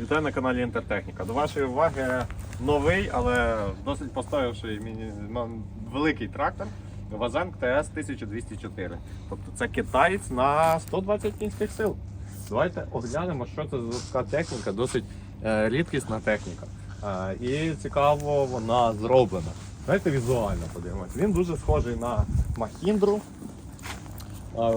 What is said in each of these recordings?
Вітаю на каналі Інтертехніка. До вашої уваги новий, але досить постоявший міні... великий трактор Вазенк ТС 1204. Тобто це китаєць на 120 кінських сил. Давайте оглянемо, що це за така техніка, досить е, рідкісна техніка. Е, і цікаво, вона зроблена. Давайте візуально подивимось. Він дуже схожий на Махіндру.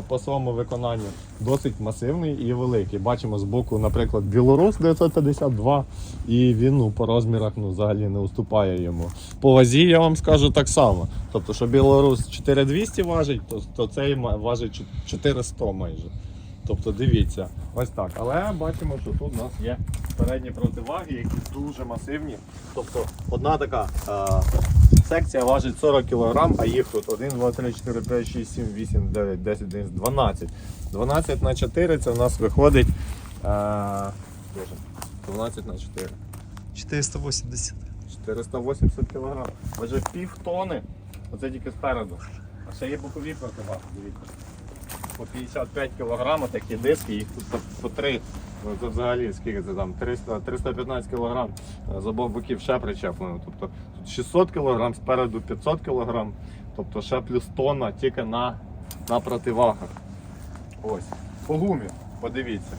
По своєму виконанню досить масивний і великий. Бачимо з боку, наприклад, Білорус 952, і він ну, по розмірах ну, взагалі не уступає йому. По вазі я вам скажу так само. Тобто, що Білорус 4200 важить, то, то цей важить 400 майже. Тобто дивіться, ось так. Але бачимо, що тут у нас є передні противаги, які дуже масивні. Тобто одна така е, секція важить 40 кг, а їх тут 1, 2, 3, 4, 5, 6, 7, 8, 9, 10, 11, 12. 12 на 4 це у нас виходить. Е, 12 на 4. 480. 480 кг. Отже, пів тони. Оце тільки спереду. А ще є бокові противаги, дивіться. По 55 кг такі диски, їх тут по 3. Ну це взагалі скільки це там? 300, 315 кг з обох боків ще причеплено. Тобто тут 600 кг, спереду 500 кг, тобто ще плюс тонна тільки на, на противагах. Ось. По гумі, подивіться.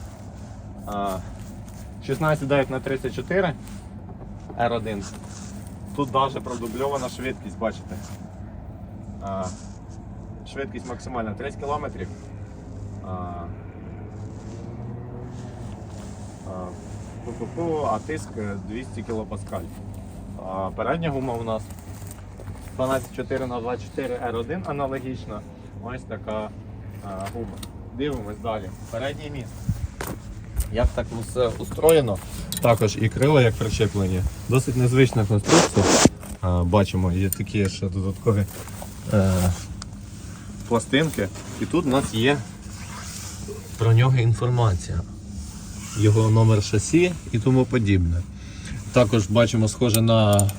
16,9 на 34 R1. Тут навіть продубльована швидкість, бачите. Швидкість максимальна 30 км. А, тиск е, 200 кПа. Передня гума у нас 124 на 24 R1 аналогічна. Ось така а, гума. Дивимось далі. Передній міст. Як так все устроєно? Також і крила як причеплені. Досить незвична конструкція. А, бачимо, є такі ще додаткові е, пластинки. І тут у нас є про нього інформація. Його номер шасі і тому подібне. Також бачимо, схоже на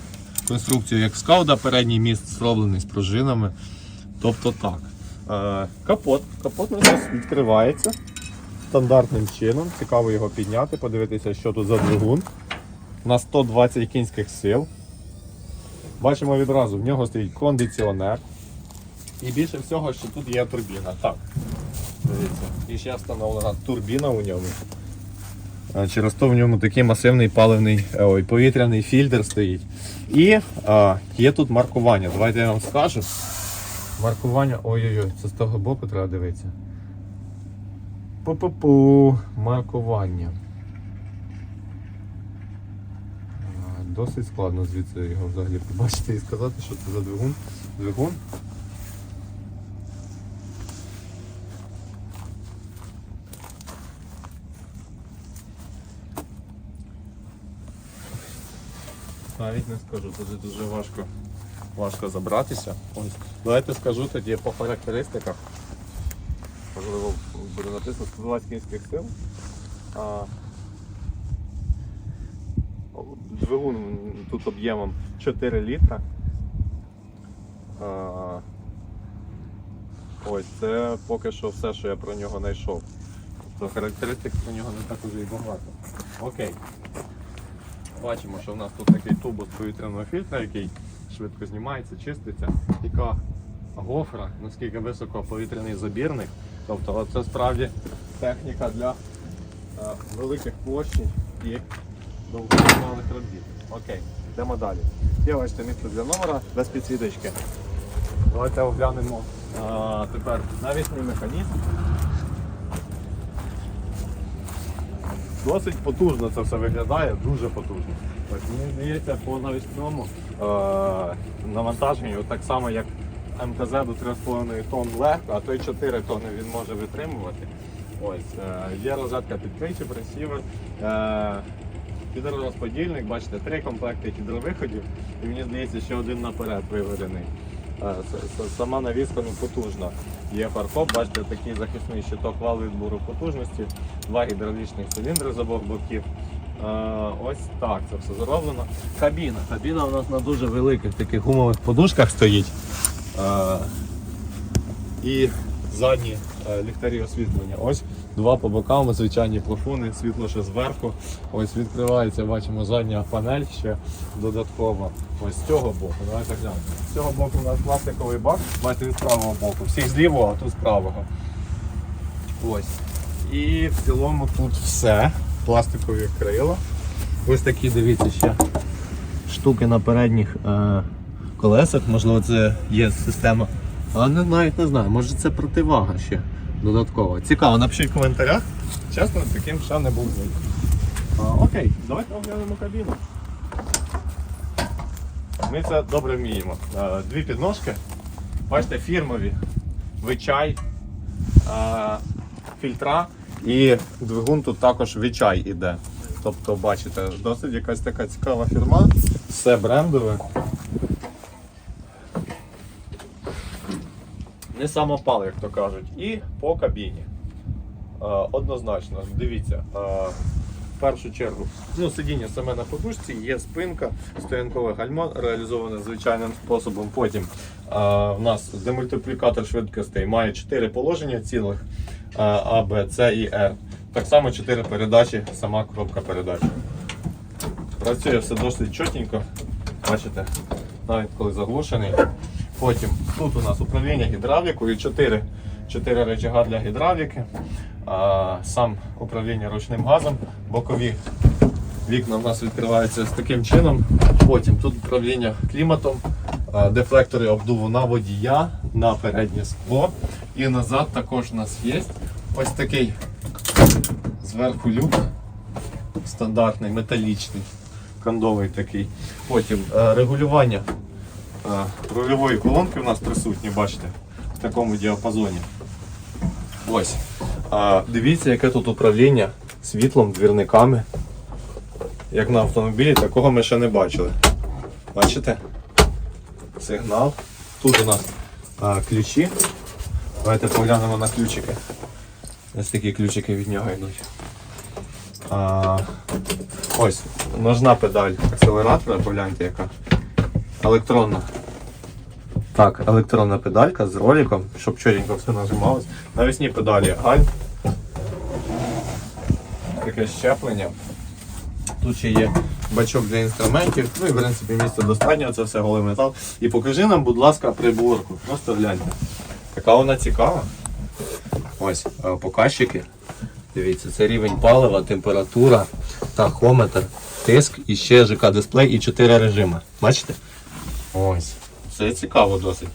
конструкцію як скауда, передній міст зроблений з пружинами. Тобто так. Е, капот. Капот у нас відкривається стандартним чином. Цікаво його підняти, подивитися, що тут за двигун. На 120 кінських сил. Бачимо відразу, в нього стоїть кондиціонер. І більше всього, що тут є турбіна. Так. Дивіться. І ще встановлена турбіна у ньому. Через то в ньому такий масивний паливний е, ой, повітряний фільтр стоїть. І а, є тут маркування. Давайте я вам скажу. Маркування. Ой-ой-ой, це з того боку треба дивитися. Пу-пу-пу, маркування. Досить складно звідси його взагалі побачити і сказати, що це за двигун. Двигун. Навіть не скажу, тут дуже важко, важко забратися. Ось. Давайте скажу тоді по характеристиках. Можливо, буде написано 120 кінських сил. А, двигун тут об'ємом 4 літра. А, ось це поки що все, що я про нього знайшов. Тобто характеристик про нього не так уже і багато. Окей. Бачимо, що в нас тут такий тубус повітряного фільтра, який швидко знімається, чиститься. Така гофра, наскільки високо повітряний забірник. Тобто це справді техніка для е, великих площин і довготривалих робіт. Окей, йдемо далі. Є бачите місце для номера без підсвіточки. Давайте оглянемо е, тепер навісний механізм. Досить потужно це все виглядає, дуже потужно. Ось, мені здається, по навісному е, навантаженню, так само як МТЗ до 3,5 тонн легко, а то й 4 тонни він може витримувати. Ось, е, є розетка під кричі, пресівер. Е, Гідророзподільник, бачите, три комплекти гідровиходів, і мені здається, ще один наперед виведений. Сама навіска ну, потужна. Є фаркоп, бачите, такий захисний щиток вал відбору потужності, два гідравлічних циліндри з обох боків. Ось так це все зроблено. Кабіна. Кабіна у нас на дуже великих таких гумових подушках стоїть. І задні ліхтарі освітлення. Ось два по бокам, звичайні плафони, світло ще зверху. Ось відкривається, бачимо задня панель ще додаткова. Ось з цього боку. Давайте глянемо. З цього боку у нас пластиковий бак, бачите, від правого боку. Всіх з лівого, а тут з правого. Ось. І в цілому тут все. Пластикові крила. Ось такі, дивіться, ще штуки на передніх е, колесах. Можливо, це є система. А не, навіть не знаю, може це противага ще додаткова. Цікаво, напишіть в коментарях. Чесно, таким ще не був звик. Окей, давайте оглянемо кабіну. Ми це добре вміємо. Дві підножки. Бачите, фірмові. Вичай, фільтра і двигун тут також Вичай іде. Тобто, бачите, досить якась така цікава фірма, все брендове. Не самопал, як то кажуть. І по кабіні. Е, однозначно, дивіться. е, в першу чергу, ну, сидіння саме на подушці, є спинка, стоянкове гальмо реалізоване звичайним способом. Потім е, у нас демультиплікатор швидкостей має 4 положення цілих А, Б, С і Р. Так само 4 передачі, сама коробка передач. Працює все досить чотенько. Бачите, навіть коли заглушений. Потім тут у нас управління гідравлікою, 4, 4 рычага для гідравліки, а, сам управління ручним газом, бокові вікна у нас відкриваються з таким чином. Потім тут управління кліматом, а, дефлектори обдуву на водія, на переднє скло. І назад також у нас є ось такий зверху люк стандартний, металічний, кондовий такий. Потім е, регулювання рульової колонки у нас присутні, бачите, в такому діапазоні. Ось. Дивіться, яке тут управління світлом, двірниками. Як на автомобілі, такого ми ще не бачили. Бачите? Сигнал. Тут у нас а, ключі. Давайте поглянемо на ключики. Ось такі ключики від нього йдуть. А, ось, ножна педаль акселератора, погляньте яка. Електронна. Так, електронна педалька з роликом, щоб чорненько все нажималось. Навісні педалі гальм. Таке щеплення. Тут ще є бачок для інструментів. Ну і в принципі місця достатньо, це все голий метал. І покажи нам, будь ласка, приборку. Просто гляньте. Така вона цікава. Ось е, показчики. Дивіться, це рівень палива, температура, тахометр, тиск і ще ЖК дисплей і 4 режими. Бачите? Ось. Це цікаво досить.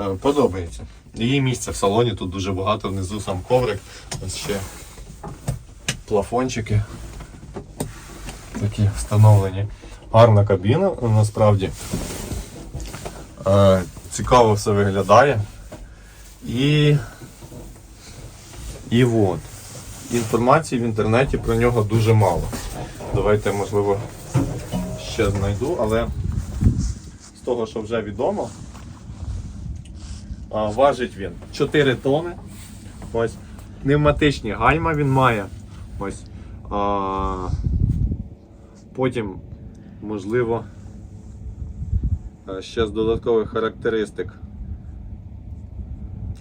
Е, Подобається. Її місця в салоні тут дуже багато, внизу сам коврик. Ось ще плафончики. Такі встановлені. Гарна кабіна насправді. Е, Цікаво все виглядає. І. І от. Інформації в інтернеті про нього дуже мало. Давайте, можливо, ще знайду, але того, що вже відомо, важить він 4 тони. Ось. Пневматичні гальма він має. Ось. А, потім, можливо, е, ще з додаткових характеристик.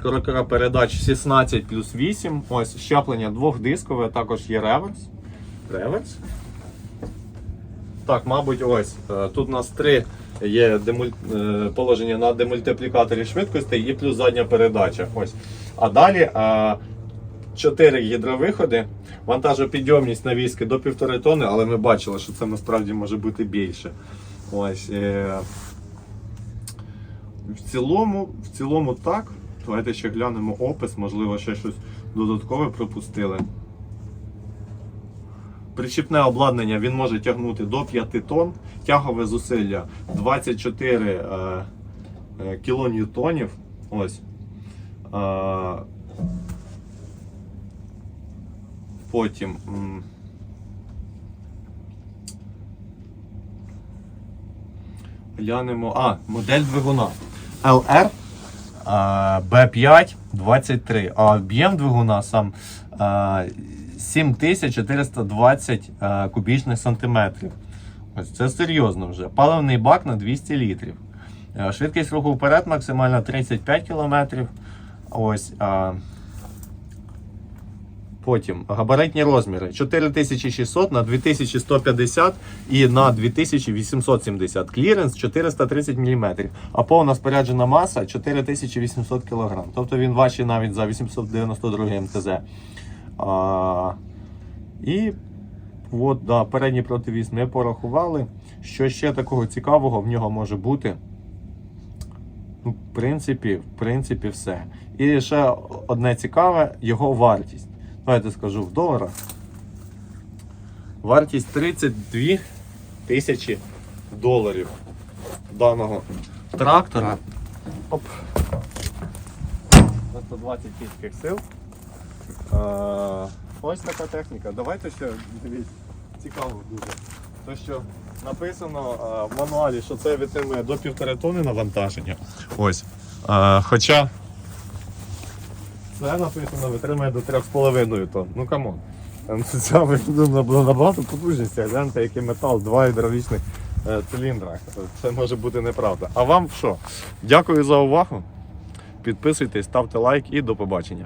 Коробка передач 16 плюс 8. Ось щеплення двохдискове, також є реверс. Реверс. Так, мабуть, ось. е, Тут у нас три є демуль... е, положення на демультиплікаторі швидкостей і плюс задня передача. Ось. А далі е, 4 гідровиходи, вантажопідйомність навіски до 1,5 тонни, але ми бачили, що це насправді може бути більше. Ось. е, В цілому, в цілому так. Давайте ще глянемо опис, можливо, ще щось додаткове пропустили. Причіпне обладнання він може тягнути до 5 тонн, тягове зусилля 24 е, е, кілоньютонів. Ось. Е, потім. Глянемо. А, модель двигуна. LR B5 23, а об'єм двигуна сам а, 7420 кубічних сантиметрів. Ось це серйозно вже. Паливний бак на 200 літрів. Швидкість руху вперед максимальна 35 км. Ось, Потім габаритні розміри 4600 на 2150 і на 2870. Кліренс 430 мм. А повна споряджена маса 4800 кг. Тобто він важчий навіть за 892 МТЗ. А, і от, да, передній противіз ми порахували. Що ще такого цікавого в нього може бути? Ну, в принципі, в принципі, все. І ще одне цікаве його вартість. Давайте скажу в доларах. Вартість 32 тисячі доларів даного трактора. Оп. 120 кінських сил. Е, ось така техніка. Давайте ще дивіться. Цікаво дуже. То, що написано е, в мануалі, що це витримує до півтори тони навантаження. Ось. Е, хоча це написано витримує до 3,5 тонн. Ну камон. Там Ця ну, набагато потужність, гляньте, який метал, два гідравлічних циліндра. Це може бути неправда. А вам що? Дякую за увагу. Підписуйтесь, ставте лайк і до побачення.